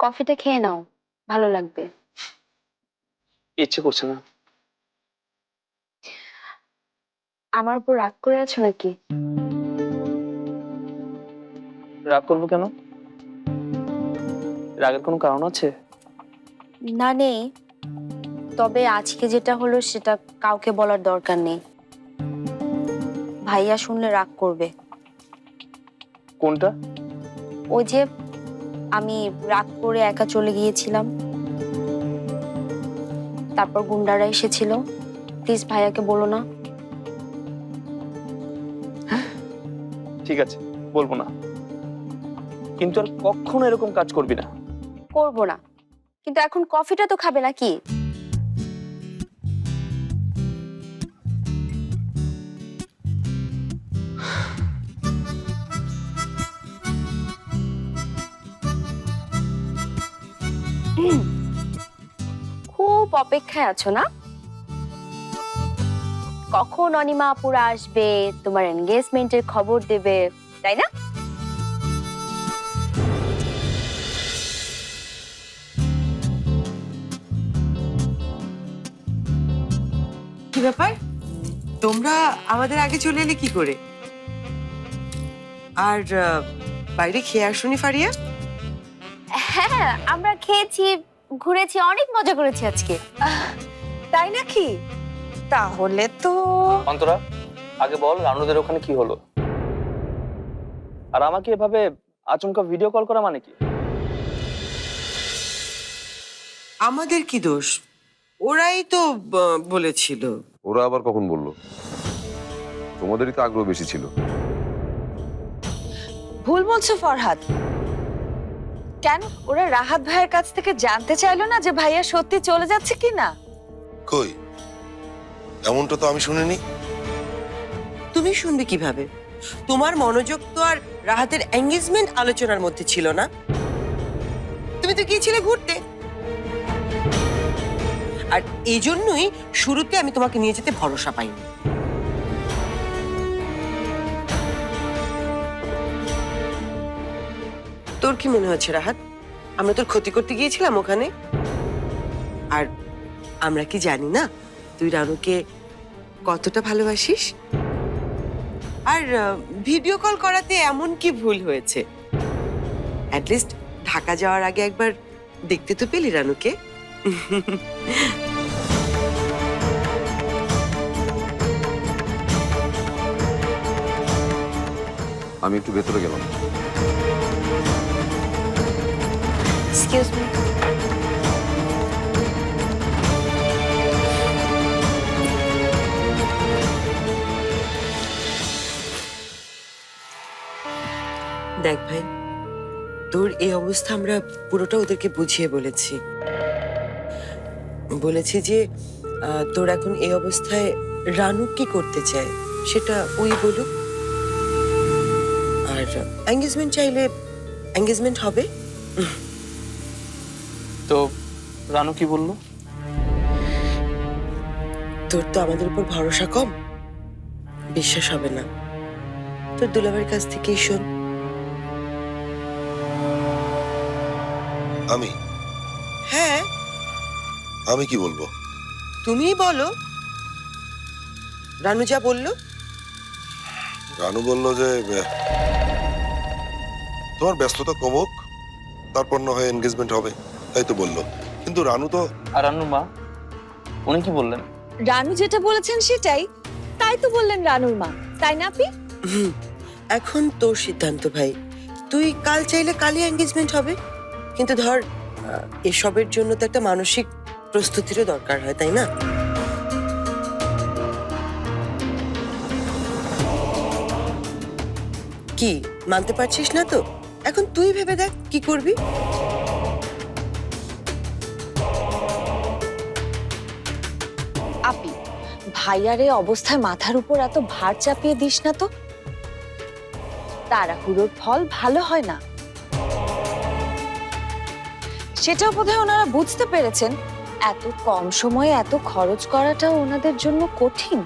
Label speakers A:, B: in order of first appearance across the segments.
A: কফিটা খেয়ে নাও ভালো লাগবে।
B: ইচ্ছে করছে না।
A: আমার উপর রাগ করে আছো নাকি?
B: রাগ করব কেন? রাগের কোনো কারণ আছে?
A: না নেই। তবে আজকে যেটা হলো সেটা কাউকে বলার দরকার নেই। ভাইয়া শুনলে রাগ করবে।
B: কোনটা?
A: ওই যে আমি রাগ করে একা চলে গিয়েছিলাম। তারপর গুন্ডারা এসেছিল। প্লিজ ভাইয়াকে বলো না।
B: ঠিক আছে বলব না। কিন্তু আর কখনো এরকম কাজ করবি না।
A: করব না। কিন্তু এখন কফিটা তো খাবে নাকি? হুম। অপেক্ষায় আছো না? কখন অনিমা আপুরা আসবে? তোমার এনগেজমেন্টের খবর দেবে তাই না?
C: কি ব্যাপার? তোমরা আমাদের আগে চলে এলে কি করে? আর বাইরে খেয়ে আসুনি ফারিয়া?
A: হ্যাঁ আমরা খেয়েছি ঘুরেছি অনেক মজা করেছি আজকে।
D: তাই নাকি? তাহলে তো
B: অন্তরা আগে বল রানুদের ওখানে কি হলো? আর আমাকে এভাবে আচমকা ভিডিও কল করা মানে কি?
C: আমাদের কি দোষ? ওরাই তো বলেছিল।
E: ওরা আবার কখন বলল? তোমাদেরই তো আগ্রহ বেশি ছিল।
D: ভুল বলছো ফরহাদ। কেন? ওরা রাহাত ভাইয়ের কাছ থেকে জানতে চাইলো না যে ভাইয়া সত্যি চলে যাচ্ছে কি না?
F: কই? এমনটা তো আমি শুনিনি।
C: তুমি শুনবে কীভাবে? তোমার মনোযোগ তো আর রাহাতের এঙ্গেজমেন্ট আলোচনার মধ্যে ছিল না। তুমি তো গিয়েছিলে ঘুরতে। আর এই জন্যই শুরুতে আমি তোমাকে নিয়ে যেতে ভরসা পাইনি। কি মনে হচ্ছে, রাহাত? আমরা তোর ক্ষতি করতে গিয়েছিলাম ওখানে? আর আমরা কি জানি না? তুই রানুকে কতটা ভালোবাসিস? আর ভিডিও কল করাতে এমন কি ভুল হয়েছে? অ্যাটলিস্ট ঢাকা যাওয়ার আগে একবার দেখতে তো পেলি রানুকে।
E: আমি একটু ভেতরে গেলাম।
A: এক্সকিউজ মি
C: দেখ ভাই, তোর এই অবস্থা আমরা পুরোটা ওদেরকে বুঝিয়ে বলেছি। বলেছি যে তোর এখন এই অবস্থায় রানু কি করতে চায়, সেটা ওই বলুক। আর এঙ্গেজমেন্ট চাইলে এঙ্গেজমেন্ট হবে।
B: তো রানু কি বলল?
C: তোর তো আমাদের উপর ভরসা কম। বিশ্বাস হবে না। তোর দুলাভাইয়ের কাছ থেকেই শোন।
F: আমি?
C: হ্যাঁ।
F: আমি কি বলব?
C: তুমিই বলো। রানু যা বলল।
F: রানু বলল যে তোমার ব্যস্ততা কমুক তারপর না হয় এনগেজমেন্ট হবে। তাই তো বলল। কিন্তু রানু তো
B: আর রানুর মা? উনি কি বললেন?
D: রানু যেটা বলেছেন সেটাই। তাই তো বললেন রানুর মা। তাই না আপনি
C: হুম, এখন তোর সিদ্ধান্ত ভাই। তুই কাল চাইলে কালই এঙ্গেজমেন্ট হবে। কিন্তু ধর এসবের জন্য তো একটা মানসিক প্রস্তুতিরও দরকার হয় তাই না? কি মানতে পারছিস না তো? এখন তুই ভেবে দেখ কি করবি?
D: ভাইয়ারে অবস্থায় মাথার উপর এত ভার চাপিয়ে দিস না তো? তাড়াহুড়োর ফল ভালো হয় না। সেটাও বোধহয় ওনারা বুঝতে পেরেছেন। এত কম সময়ে এত খরচ করাটাও ওনাদের জন্য কঠিন।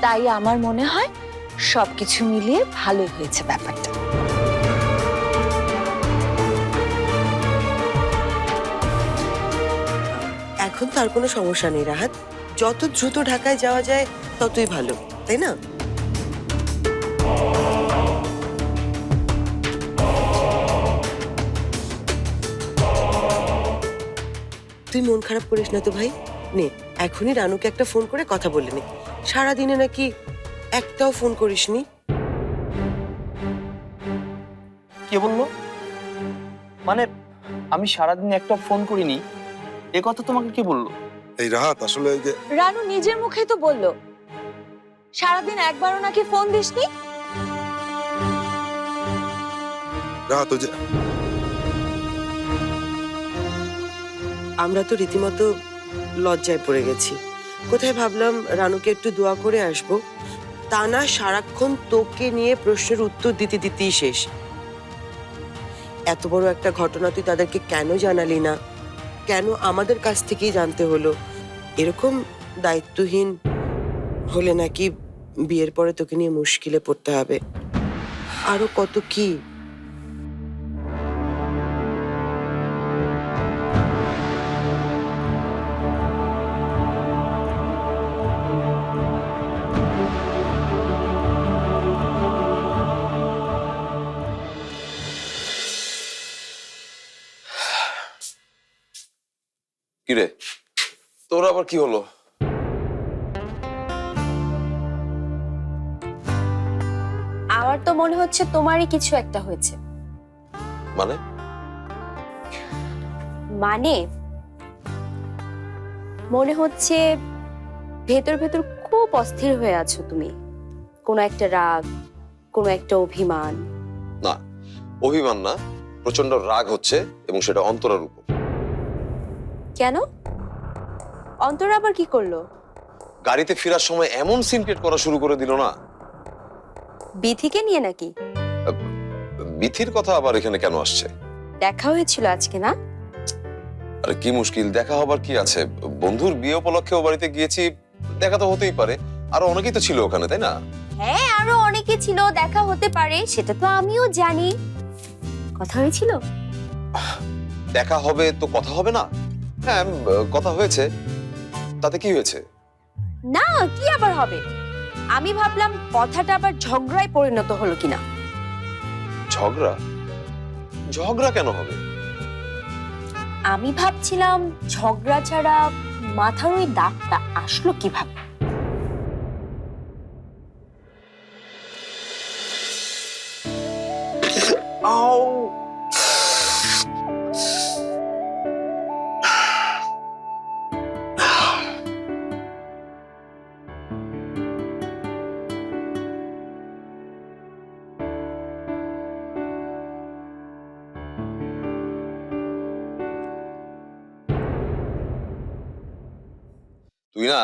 D: তাই আমার মনে হয় সবকিছু মিলিয়ে ভালোই হয়েছে ব্যাপারটা।
C: এখন তার কোনো সমস্যা নেই, রাহাত। যত দ্রুত ঢাকায় যাওয়া যায়, ততই ভালো, তাই না? তুই মন খারাপ করিস না তো ভাই? নে, এখনই রানুকে একটা ফোন করে কথা বলে নে। সারাদিনে নাকি একটাও ফোন করিসনি।
B: কে বলল? মানে আমি সারাদিন একটা ফোন করিনি। এ কথা তোমাকে কে বলল?
F: এই রাহাত আসলে ওই যে
G: রানু নিজের মুখে তো বলল। সারাদিন একবারও নাকি ফোন দিসনি?
F: রাহাত ওই যে
C: আমরা তো রীতিমতো লজ্জায় পড়ে গেছি। কোথায় ভাবলাম রানুকে একটু দোয়া করে আসব? তা না সারাক্ষণ তোকে নিয়ে প্রশ্নের উত্তর দিতে দিতেই শেষ। এত বড় একটা ঘটনা তুই তাদেরকে কেন জানালি না? কেন আমাদের কাছ থেকেই জানতে হলো? এরকম দায়িত্বহীন হলে নাকি বিয়ের পরে তোকে নিয়ে মুশকিলে পড়তে হবে। আরও কত কি?
H: কিরে? তোর আবার কি হলো?
A: আমার তো মনে হচ্ছে তোমারই কিছু একটা হয়েছে।
H: মানে?
A: মানে? মনে হচ্ছে ভেতর ভেতর খুব অস্থির হয়ে আছো তুমি। কোনো একটা রাগ কোনো একটা অভিমান।
H: না অভিমান না প্রচণ্ড রাগ হচ্ছে এবং সেটা অন্তরের উপর।
A: কেন? অন্তর আবার কি করল?
H: গাড়িতে ফেরার সময় এমন সিনক্রেট করা শুরু করে দিল না।
A: বিথিকে নিয়ে নাকি?
H: বিথির কথা আবার এখানে কেন আসছে?
A: দেখা হয়েছিল আজকে না?
H: আরে কি মুশকিল দেখা হবার কি আছে? বন্ধুর বিয়ে উপলক্ষে ও বাড়িতে গিয়েছি দেখা তো হতেই পারে। আরও অনেকেই তো ছিল ওখানে তাই না?
A: হ্যাঁ আরও অনেকে ছিল দেখা হতে পারে সেটা তো আমিও জানি। কথা হয়েছিল?
H: দেখা হবে তো কথা হবে না? হ্যাঁ কথা হয়েছে। তাতে কি হয়েছে?
A: না কি আবার হবে? আমি ভাবলাম কথাটা আবার ঝগড়ায় পরিণত হলো কিনা।
H: ঝগড়া? ঝগড়া কেন হবে?
A: আমি ভাবছিলাম ঝগড়া ছাড়া মাথার ওই দাগটা আসলো কীভাবে?
H: তুই না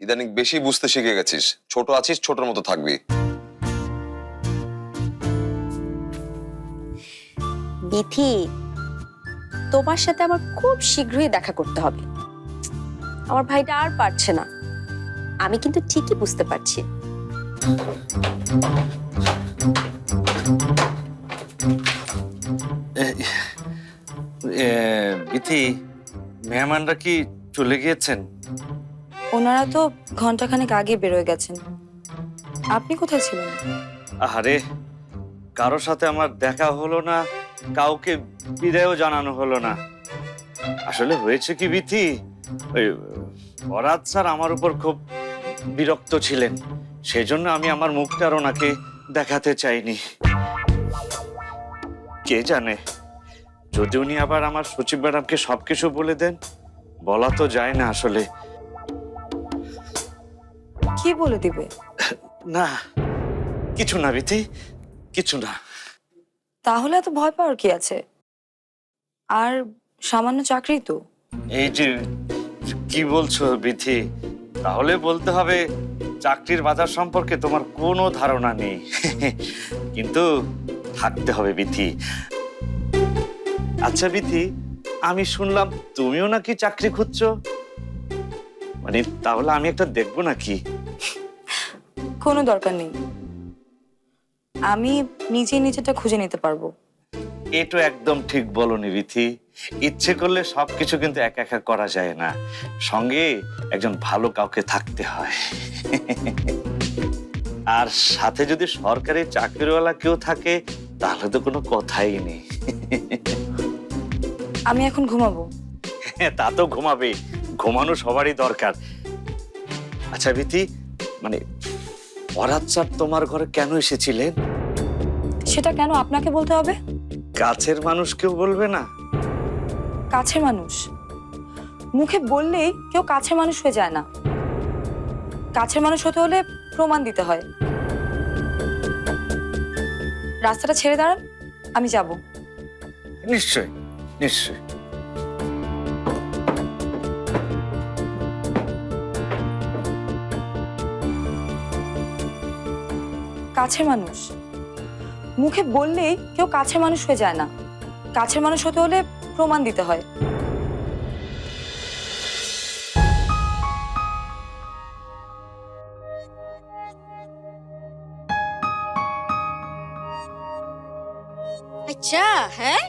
H: ইদানিং বেশি বুঝতে শিখে গেছিস। ছোট আছিস ছোটর মতো থাকবি।
A: বিথি তোমার সাথে আমার খুব শীঘ্রই দেখা করতে হবে। আমার ভাইটা আর পারছে না। আমি কিন্তু ঠিকই বুঝতে পারছি।
I: এ, বিথি মেহমানরা কি চলে গিয়েছেন?
J: ওনারা তো ঘন্টাখানেক আগে বেরোয় গেছেন। আপনি কোথায় ছিলেন?
I: আরে কারও সাথে আমার দেখা হলো না, কাউকে বিদায়ও জানানো হলো না। আসলে হয়েছে কি বিথি, ওই, বরাত স্যার আমার উপর খুব বিরক্ত ছিলেন, সেজন্য আমি আমার মুখটা আর ওনাকে দেখাতে চাইনি। কে জানে, যদি উনি আবার আমার সচিব ম্যাডামকে সবকিছু বলে দেন, বলা তো যায় না আসলে।
J: কি বলে দিবে?
I: না কিছু না বিথি কিছু না।
J: তাহলে এত ভয় পাওয়ার কি আছে? আর সামান্য চাকরি তো।
I: এই যে কি বলছো বিথি তাহলে বলতে হবে চাকরির বাজার সম্পর্কে তোমার কোনো ধারণা নেই। কিন্তু থাকতে হবে বিথি আচ্ছা বিথি আমি শুনলাম তুমিও নাকি চাকরি খুঁজছো? মানে তাহলে আমি একটা দেখব নাকি?
J: কোনো দরকার নেই। আমি নিজে নিজেটা খুঁজে নিতে পারব।
I: এটো একদম ঠিক বলনি বিথি ইচ্ছে করলে সবকিছু কিন্তু একা একা করা যায় না। সঙ্গে একজন ভালো কাউকে থাকতে হয়। আর সাথে যদি সরকারি চাকরিওয়ালা কেউ থাকে তাহলে তো কোনো কথাই নেই।
J: আমি এখন ঘুমাবো।
I: তা তো ঘুমাবে। ঘুমানো সবারই দরকার। আচ্ছা ভীতি মানে পরাত স্যার তোমার ঘরে কেন এসেছিলেন
J: সেটা কেন আপনাকে বলতে হবে?
I: কাছের মানুষ কেউ বলবে না?
J: কাছের মানুষ। মুখে বললেই কেউ কাছের মানুষ হয়ে যায় না। কাছের মানুষ হতে হলে প্রমাণ দিতে হয়। রাস্তাটা ছেড়ে দাঁড়ান আমি যাব।
I: নিশ্চয় নিশ্চয়
J: কাছের মানুষ। মুখে বললেই কেউ কাছের মানুষ হয়ে যায় না। কাছের মানুষ হতে হলে প্রমাণ দিতে হয়।
G: আচ্ছা হ্যাঁ?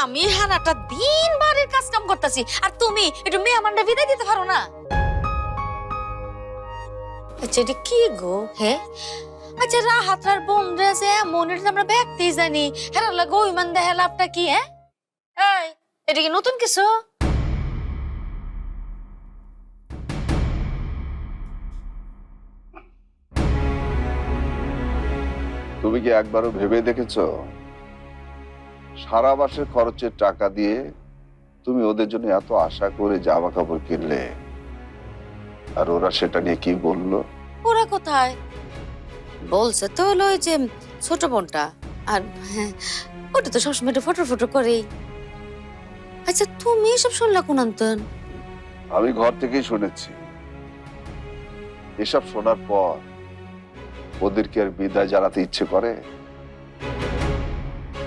G: আমি হানাটা দিন বাড়ির কাজ কাম করতেছি। আর তুমি একটু মেহমানটা বিদায় দিতে পারো না? আচ্ছা এটা কি গো? হ্যাঁ? আচ্ছা বোন মনের আমরা ব্যক্তি জানি। হ্যাঁ লাগো ইমান দেহে লাভটা কি হ্যাঁ? এই এটা কি নতুন কিছু?
K: তুমি কি একবারও ভেবে দেখেছ? সারা মাসের খরচের টাকা দিয়ে তুমি ওদের জন্য এত আশা করে জামা কাপড় কিনলে? আর ওরা সেটা নিয়ে কি বলল?
G: ওরা কোথায়? বলছে তো হলো ওই যে ছোট বোনটা। আর হ্যাঁ, ওটা তো সবসময় একটু ফটো ফটো করেই। আচ্ছা তুমি এসব শুনলা কোন অন্তন
K: আমি ঘর থেকেই শুনেছি। এসব শোনার পর ওদের কি আর বিদায় জানাতে ইচ্ছে করে?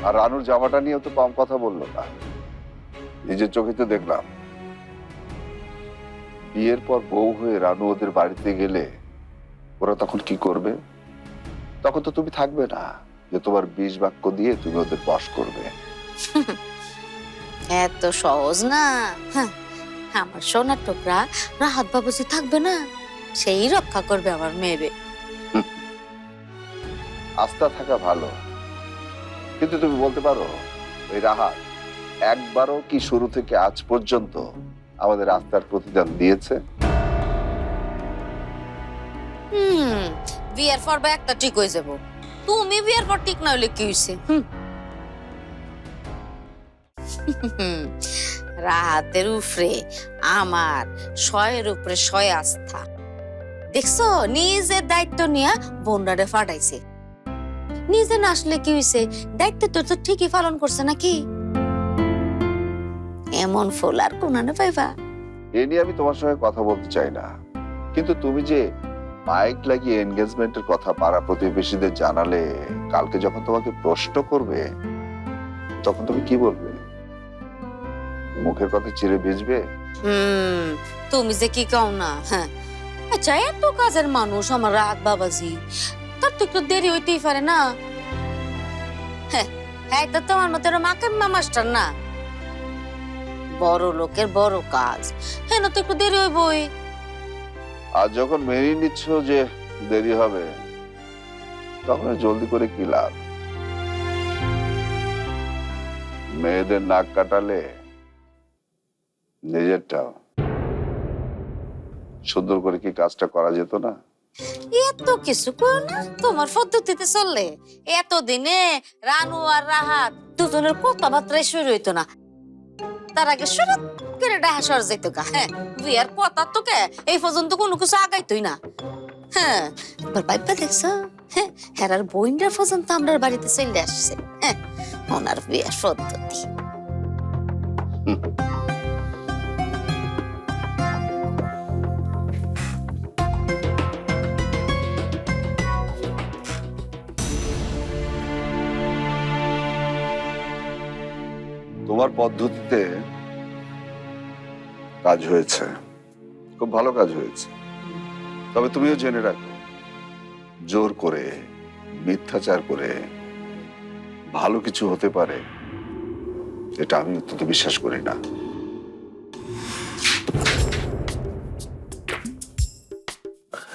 K: আর রানুর জামাটা নিয়েও তো কম কথা বলল না। নিজের চোখে তো দেখলাম। বিয়ের পর বউ হয়ে রানু ওদের বাড়িতে গেলে ওরা তখন কি করবে? তখন তো তুমি থাকবে না। যে তোমার বিষ বাক্য দিয়ে তুমি ওদের বশ করবে।
G: এত সহজ না। হ্যাঁ, আমার সোনার টুকরা রাহাত বাবুজি থাকবে না সেই রক্ষা করবে আমার মেয়েরে
K: আস্থা থাকা ভালো। কিন্তু তুমি বলতে পারো ওই রাহাত একবারও কি শুরু থেকে আজ পর্যন্ত আমাদের আস্থার প্রতিদান দিয়েছে?
G: হুম বিয়ের পর বা একটা ঠিক হয়ে যাব। তুমি বিয়ের পর ঠিক না হলে কি হয়েছে রাহাতের উপরে আমার শয়ের উপরে শয় আস্থা। দেখছ নিজের দায়িত্ব নিয়ে বোনরারে ফাটাইছে। নিজে না আসলে কি হয়েছে দায়িত্ব তো তো ঠিকই পালন করছে নাকি? এমন ফুল আর কোনানে পাইবা?
K: এ নিয়ে আমি তোমার সঙ্গে কথা বলতে চাই না। কিন্তু তুমি যে মাইক লাগিয়ে এনগেজমেন্টের কথা পাড়া প্রতিবেশীদের জানালে কালকে যখন তোমাকে প্রশ্ন করবে, তখন তুমি কি বলবে? মুখের কথা চিরে ভিজবে?
G: হুম, তুমি যে কি কও না হ্যাঁ। আচ্ছা এত কাজের মানুষ আমার রাত বাবাজি, তার তো একটু দেরি হইতেই পারে না। হ্যাঁ হ্যাঁ তো তোমার মতো মাকে মাস্টার না। বড় লোকের বড় কাজ হ্যাঁ তো একটু দেরি হইবই।
K: আর যখন মেনে নিচ্ছ যে দেরি হবে, তখন জলদি করে কি লাভ? মেয়েদের নাক কাটালে নিজেরটাও। সুন্দর করে কি কাজটা করা যেত না?
G: এত কিছু করো না, তোমার পদ্ধতিতে চললে। এতদিনে রানু আর রাহাত দুজনের কথাবার্তাই শুরু হইতো না। তার আগে শুরু করে যেত গা হ্যাঁ? বিয়ার কথা তো কে, এই পর্যন্ত কোনো কিছু আগাইতই না। হ্যাঁ দেখছ? হ্যাঁ হেরার বইন্ডার পর্যন্ত বাড়িতে চলে আসছে। হ্যাঁ ওনার বিয়ার পদ্ধতি।
K: তোমার পদ্ধতিতে কাজ হয়েছে। খুব ভালো কাজ হয়েছে। তবে তুমিও জেনে রাখো, জোর করে, মিথ্যাচার করে ভালো কিছু হতে পারে, এটা আমি অত্যন্ত বিশ্বাস করি না।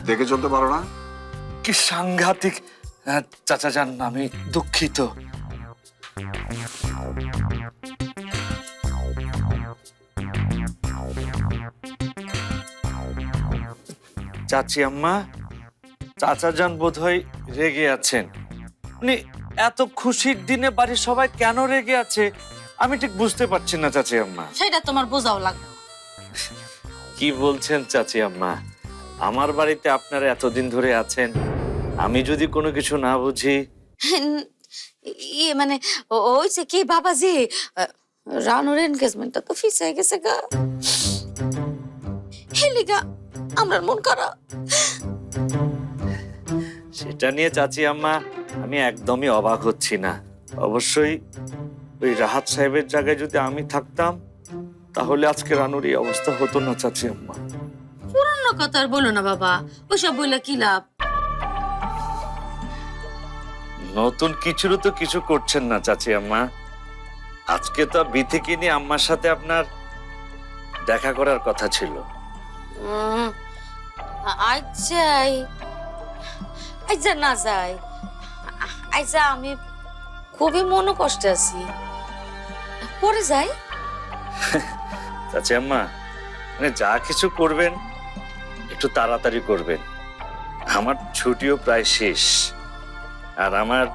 K: দেখে চলতে পারো না?
I: কি সাংঘাতিক চাচা যান আমি দুঃখিত। চাচি আম্মা চাচা যান বোধ হয় রেগে আছেন। উনি এত খুশির দিনে বাড়ির সবাই কেন রেগে আছে? আমি ঠিক বুঝতে পারছি না চাচি আম্মা।
G: সেটা তোমার বোঝাও লাগবে।
I: কি বলছেন চাচি আম্মা? আমার বাড়িতে আপনারা এতদিন ধরে আছেন আমি যদি কোনো কিছু না বুঝি?
G: ইয়ে মানে ওইছে কি বাবাজি? রানুর এনগেজমেন্টটা তো ফিস হয়ে গেছে গা। হেলিগা আমার মন খারাপ।
I: সেটা নিয়ে চাচি আম্মা আমি একদমই অবাক হচ্ছি না। অবশ্যই ওই রাহাত সাহেবের জায়গায় যদি আমি থাকতাম তাহলে আজকে রানুর এই অবস্থা হতো না চাচি আম্মা।
G: অন্য কথা আর বলো না বাবা ওইসব বললে কি লাভ?
I: নতুন কিছুরও তো কিছু করছেন না চাচি আম্মা। আজকে তো বিথিকে নিয়ে আম্মার সাথে আপনার দেখা করার কথা ছিল।
G: আজ যাই। আজ যা না যাই। আজ যা আমি খুবই মনো কষ্টে আছি। পরে যাই।
I: চাচি আম্মা মানে যা কিছু করবেন, একটু তাড়াতাড়ি করবেন। আমার ছুটিও প্রায় শেষ। আর আমার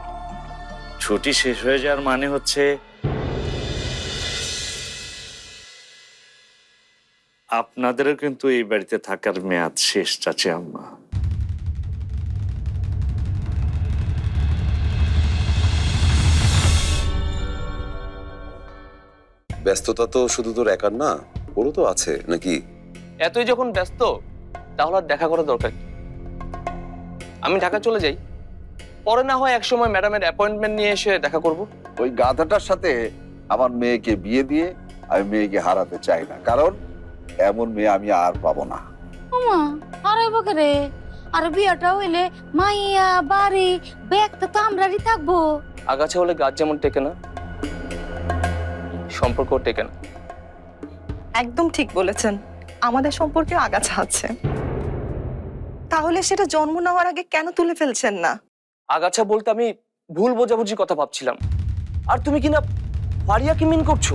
I: ছুটি শেষ হয়ে যাওয়ার মানে হচ্ছে আপনাদেরও কিন্তু এই বাড়িতে থাকার মেয়াদ শেষ চাচি আম্মা।
H: ব্যস্ততা তো শুধু তোর একার না ওরও তো আছে নাকি?
B: এতই যখন ব্যস্ত তাহলে আর দেখা করা দরকার কি? আমি ঢাকা চলে যাই পরে না হয় একসময় ম্যাডামের অ্যাপয়েন্টমেন্ট নিয়ে এসে দেখা করব।
K: ওই গাধাটার সাথে আমার মেয়েকে বিয়ে দিয়ে আমি মেয়েকে হারাতে চাই না কারণ এমন মেয়ে আমি আর পাবো না।
G: আরে বকরে আর বিয়েটা হইলে মাইয়া বাড়ি ব্যাগ তো আমরারই থাকব।
B: আগাছা হলে গাছ যেমন টেকে না সম্পর্ক টেকে না।
L: একদম ঠিক বলেছেন। আমাদের সম্পর্কে আগাছা আছে। তাহলে সেটা জন্ম নেওয়ার আগে কেন তুলে ফেলছেন না?
B: আগাছা বলতে আমি ভুল বোঝাবুঝি কথা ভাবছিলাম। আর তুমি কিনা ফারিয়াকে মিন করছ?